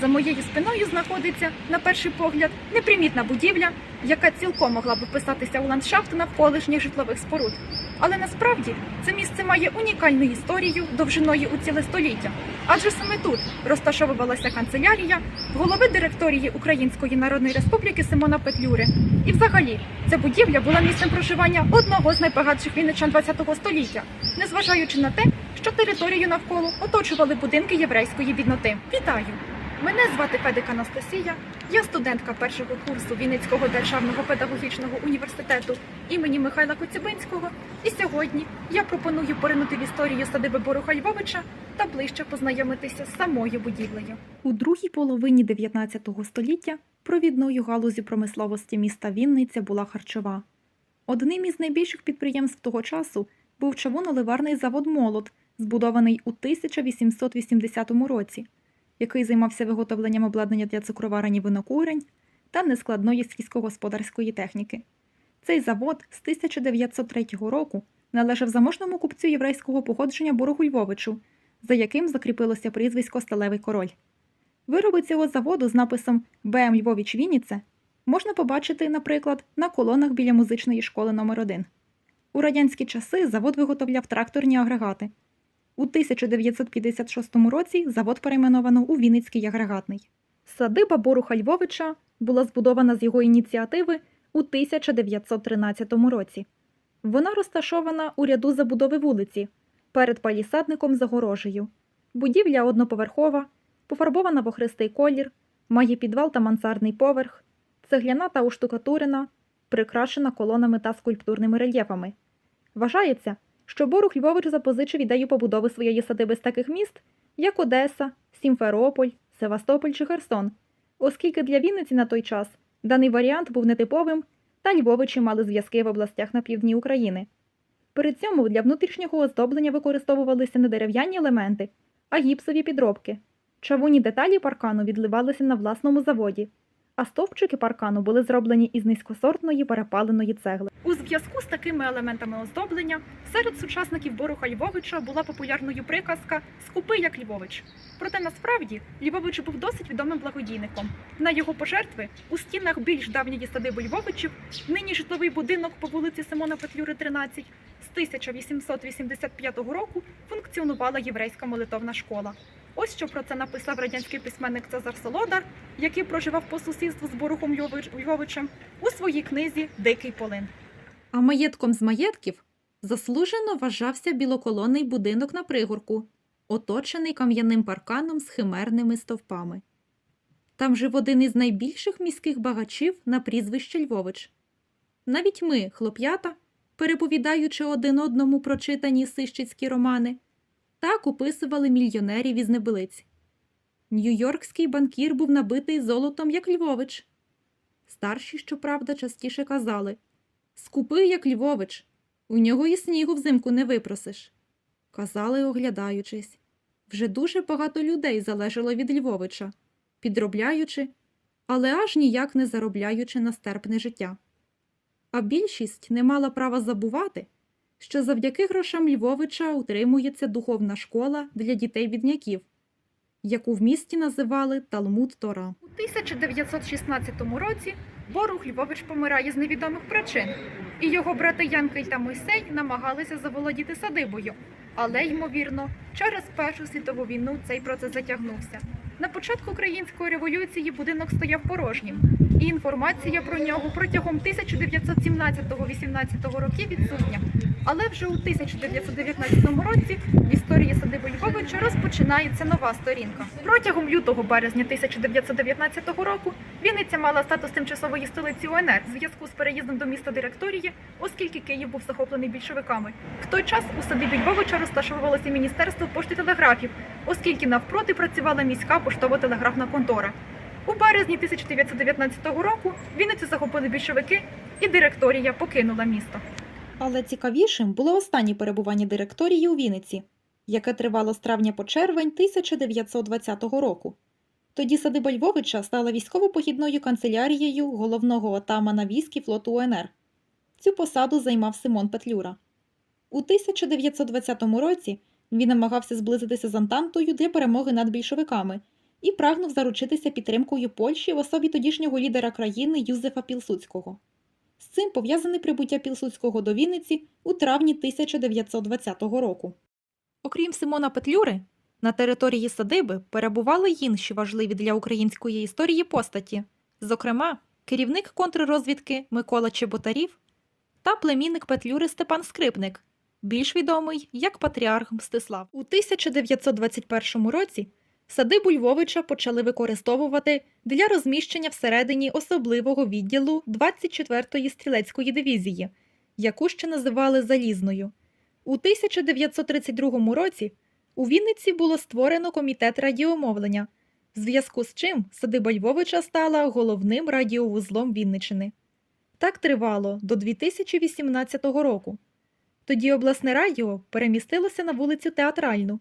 За моєю спиною знаходиться, на перший погляд, непримітна будівля, яка цілком могла б вписатися у ландшафт навколишніх житлових споруд. Але насправді це місце має унікальну історію довжиною у ціле століття. Адже саме тут розташовувалася канцелярія голови директорії Української Народної Республіки Симона Петлюри. І взагалі ця будівля була місцем проживання одного з найбагатших вінничан ХХ століття, незважаючи на те, що територію навколо оточували будинки єврейської бідноти. Вітаю! Мене звати Федик Анастасія. Я студентка першого курсу Вінницького державного педагогічного університету імені Михайла Коцюбинського. І сьогодні я пропоную поринути в історію садиби Боруха Львовича та ближче познайомитися з самою будівлею. У другій половині 19 століття провідною галузю промисловості міста Вінниця була харчова. Одним із найбільших підприємств того часу був чавуноливарний завод Молот, збудований у 1880 році, який займався виготовленням обладнання для цукроварень винокурень та нескладної сільськогосподарської техніки. Цей завод з 1903 року належав заможному купцю єврейського походження Борогу Львовичу, за яким закріпилося прізвисько Сталевий король. Вироби цього заводу з написом БМ Львович Вінніце можна побачити, наприклад, на колонах біля музичної школи номер 1 У радянські часи завод виготовляв тракторні агрегати. У 1956 році завод перейменовано у Вінницький агрегатний. Садиба Боруха Львовича була збудована з його ініціативи у 1913 році. Вона розташована у ряду забудови вулиці перед палісадником загорожею. Будівля одноповерхова, пофарбована в охристий колір, має підвал та мансардний поверх, цегляна та уштукатурена, прикрашена колонами та скульптурними рельєфами. Вважається, що Борух Львович запозичив ідею побудови своєї садиби з таких міст, як Одеса, Сімферополь, Севастополь чи Херсон, оскільки для Вінниці на той час даний варіант був нетиповим, та Львовичі мали зв'язки в областях на півдні України. При цьому для внутрішнього оздоблення використовувалися не дерев'яні елементи, а гіпсові підробки. Чавунні деталі паркану відливалися на власному заводі, а стовпчики паркану були зроблені із низькосортної перепаленої цегли. У зв'язку з такими елементами оздоблення серед сучасників Боруха Львовича була популярною приказка Скупи як Львович. Проте насправді Львович був досить відомим благодійником. На його пожертви у стінах більш давньої садиби Львовичів нині житловий будинок по вулиці Симона Петлюри, 13, з 1885 року функціонувала єврейська молитовна школа. Ось що про це написав радянський письменник Цезар Солодар, який проживав по сусідству з Борухом Львовичем у своїй книзі Дикий полин. А маєтком з маєтків заслужено вважався білоколонний будинок на пригорку, оточений кам'яним парканом з химерними стовпами. Там жив один із найбільших міських багачів на прізвище Львович. Навіть ми, хлоп'ята, переповідаючи один одному прочитані сищицькі романи, так описували мільйонерів із небилиць. Нью-Йоркський банкір був набитий золотом, як Львович. Старші, щоправда, частіше казали Скупий, як Львович, у нього і снігу взимку не випросиш. Казали, оглядаючись. Вже дуже багато людей залежало від Львовича, підробляючи, але аж ніяк не заробляючи на стерпне життя. А більшість не мала права забувати, що завдяки грошам Львовича утримується духовна школа для дітей-бідняків, яку в місті називали Талмуд Тора. У 1916 році Борух Львович помирає з невідомих причин, і його брати Янкель та Мойсей намагалися заволодіти садибою, але, ймовірно, через Першу світову війну цей процес затягнувся. На початку української революції будинок стояв порожнім, і інформація про нього протягом 1917-18 років відсутня. Але вже у 1919 році в історії садиби Львовича розпочинається нова сторінка. Протягом лютого-березня 1919 року Вінниця мала статус тимчасової столиці УНР в зв'язку з переїздом до міста директорії, оскільки Київ був захоплений більшовиками. В той час у садибі Львовича розташовувалося міністерство пошти телеграфів, оскільки навпроти працювала міська поштово-телеграфна контора. У березні 1919 року Вінницю захопили більшовики, і директорія покинула місто. Але цікавішим було останнє перебування директорії у Вінниці, яке тривало з травня по червень 1920 року. Тоді садиба Львовича стала військово-похідною канцелярією головного отамана військ флоту УНР. Цю посаду займав Симон Петлюра. У 1920 році він намагався зблизитися з Антантою для перемоги над більшовиками і прагнув заручитися підтримкою Польщі в особі тодішнього лідера країни Юзефа Пілсуцького. З цим пов'язане прибуття Пілсуцького до Вінниці у травні 1920 року. Окрім Симона Петлюри, на території садиби перебували й інші важливі для української історії постаті, зокрема, керівник контррозвідки Микола Чеботарів та племінник Петлюри Степан Скрипник, більш відомий як патріарх Мстислав. У 1921 році садибу Львовича почали використовувати для розміщення всередині особливого відділу 24-ї стрілецької дивізії, яку ще називали Залізною. У 1932 році у Вінниці було створено комітет радіомовлення, в зв'язку з чим садиба Львовича стала головним радіовузлом Вінничини. Так тривало до 2018 року. Тоді обласне радіо перемістилося на вулицю Театральну.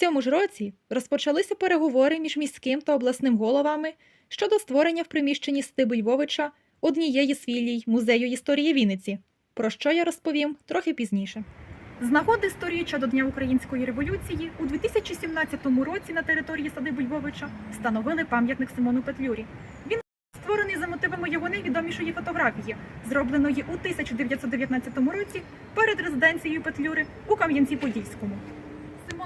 Цьому ж році розпочалися переговори між міським та обласним головами щодо створення в приміщенні Стиби Львовича однієї з філій Музею історії Вінниці, про що я розповім трохи пізніше. З нагоди сторіччя до Дня Української революції у 2017 році на території садиби Львовича встановили пам'ятник Симону Петлюрі. Він створений за мотивами його найвідомішої фотографії, зробленої у 1919 році перед резиденцією Петлюри у Кам'янці-Подільському.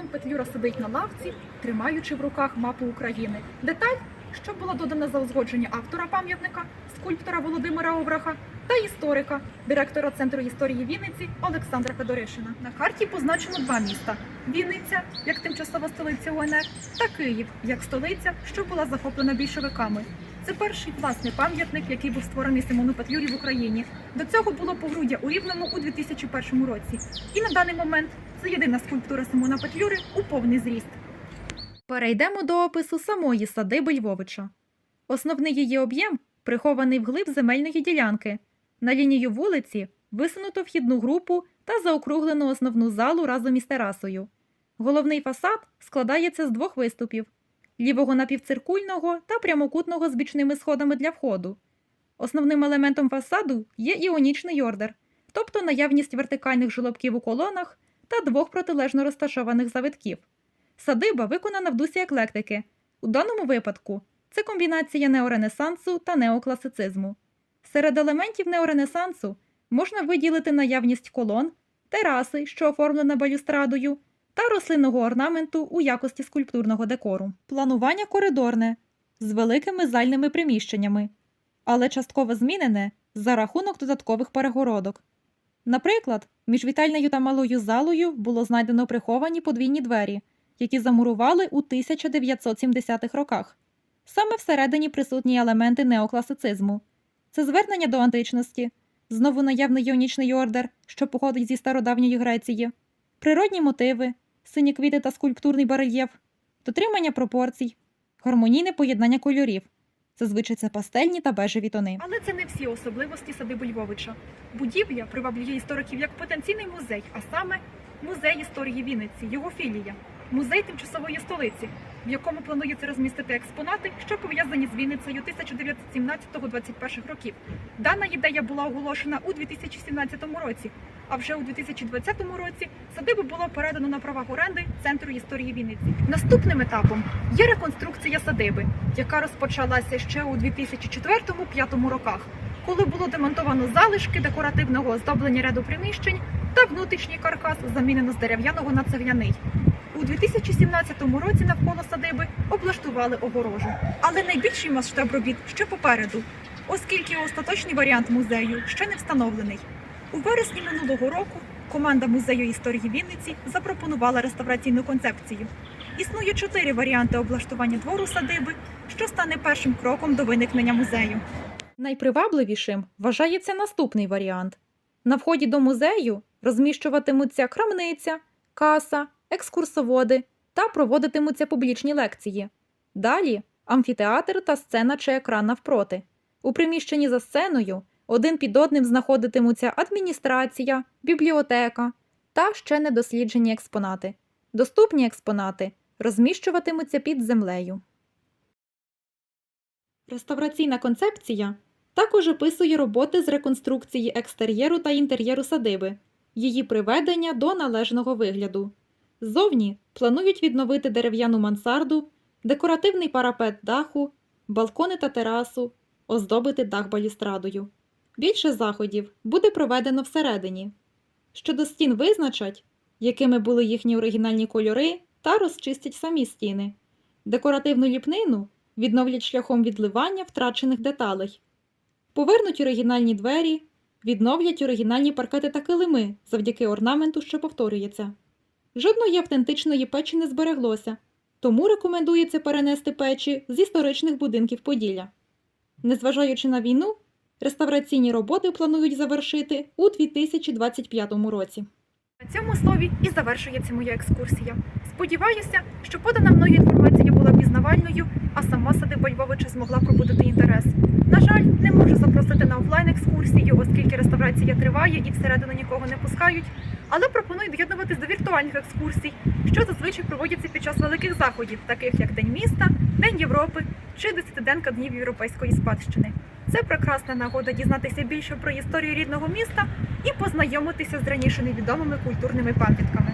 Симон Петлюра сидить на лавці, тримаючи в руках мапу України. Деталь, що була додана за узгодження автора пам'ятника, скульптора Володимира Овраха та історика, директора Центру історії Вінниці Олександра Федоришина. На карті позначено два міста: Вінниця, як тимчасова столиця УНР, та Київ, як столиця, що була захоплена більшовиками. Це перший власний пам'ятник, який був створений Симону Петлюрі в Україні. До цього було погруддя у Рівному у 2001 році. І на даний момент це єдина скульптура Симона Петлюри у повний зріст. Перейдемо до опису самої садиби Львовича. Основний її об'єм прихований вглиб земельної ділянки. На лінію вулиці висунуто вхідну групу та заокруглену основну залу разом із терасою. Головний фасад складається з двох виступів лівого напівциркульного та прямокутного з бічними сходами для входу. Основним елементом фасаду є іонічний ордер, тобто наявність вертикальних жолобків у колонах та двох протилежно розташованих завитків. Садиба виконана в дусі еклектики. У даному випадку це комбінація неоренесансу та неокласицизму. Серед елементів неоренесансу можна виділити наявність колон, тераси, що оформлена балюстрадою, та рослинного орнаменту у якості скульптурного декору. Планування коридорне з великими зальними приміщеннями, але частково змінене за рахунок додаткових перегородок. Наприклад, між вітальною та малою залою було знайдено приховані подвійні двері, які замурували у 1970-х роках. Саме всередині присутні елементи неокласицизму. Це звернення до античності, знову наявний іонічний ордер, що походить зі стародавньої Греції, природні мотиви, сині квіти та скульптурний барельєф, дотримання пропорцій, гармонійне поєднання кольорів. Зазвичай це пастельні та бежеві тони. Але це не всі особливості садиби Львовича. Будівля приваблює істориків як потенційний музей, а саме музей історії Вінниці, його філія, музей тимчасової столиці, в якому планується розмістити експонати, що пов'язані з Вінницею 1917-21 років. Дана ідея була оголошена у 2017 році, а вже у 2020 році садибу було передано на правах оренди Центру історії Вінниці. Наступним етапом є реконструкція садиби, яка розпочалася ще у 2004-2005 роках, коли було демонтовано залишки декоративного оздоблення ряду приміщень та внутрішній каркас замінено з дерев'яного на цегляний. У 2017 році навколо садиби облаштували огорожу. Але найбільший масштаб робіт ще попереду, оскільки остаточний варіант музею ще не встановлений. У вересні минулого року команда музею історії Вінниці запропонувала реставраційну концепцію. Існує чотири варіанти облаштування двору садиби, що стане першим кроком до виникнення музею. Найпривабливішим вважається наступний варіант: на вході до музею розміщуватимуться крамниця, каса, екскурсоводи та проводитимуться публічні лекції. Далі амфітеатр та сцена чи екран навпроти. У приміщенні за сценою один під одним знаходитимуться адміністрація, бібліотека та ще недосліджені експонати. Доступні експонати розміщуватимуться під землею. Реставраційна концепція також описує роботи з реконструкції екстер'єру та інтер'єру садиби, її приведення до належного вигляду. Ззовні планують відновити дерев'яну мансарду, декоративний парапет даху, балкони та терасу, оздобити дах балюстрадою. Більше заходів буде проведено всередині. Щодо стін визначать, якими були їхні оригінальні кольори, та розчистять самі стіни. Декоративну ліпнину відновлять шляхом відливання втрачених деталей. Повернуть оригінальні двері, відновлять оригінальні паркети та килими завдяки орнаменту, що повторюється. Жодної автентичної печі не збереглося, тому рекомендується перенести печі з історичних будинків Поділля. Незважаючи на війну, реставраційні роботи планують завершити у 2025 році. На цьому слові і завершується моя екскурсія. Сподіваюся, що подана мною інформація була пізнавальною, а сама садиба Львовича змогла пробудити інтерес. На жаль, не можу запросити на офлайн екскурсію, оскільки реставрація триває і всередину нікого не пускають. Але пропоную доєднуватись до віртуальних екскурсій, що зазвичай проводяться під час великих заходів, таких як День міста, День Європи чи десятиденка днів європейської спадщини. Це прекрасна нагода дізнатися більше про історію рідного міста і познайомитися з раніше невідомими культурними пам'ятками.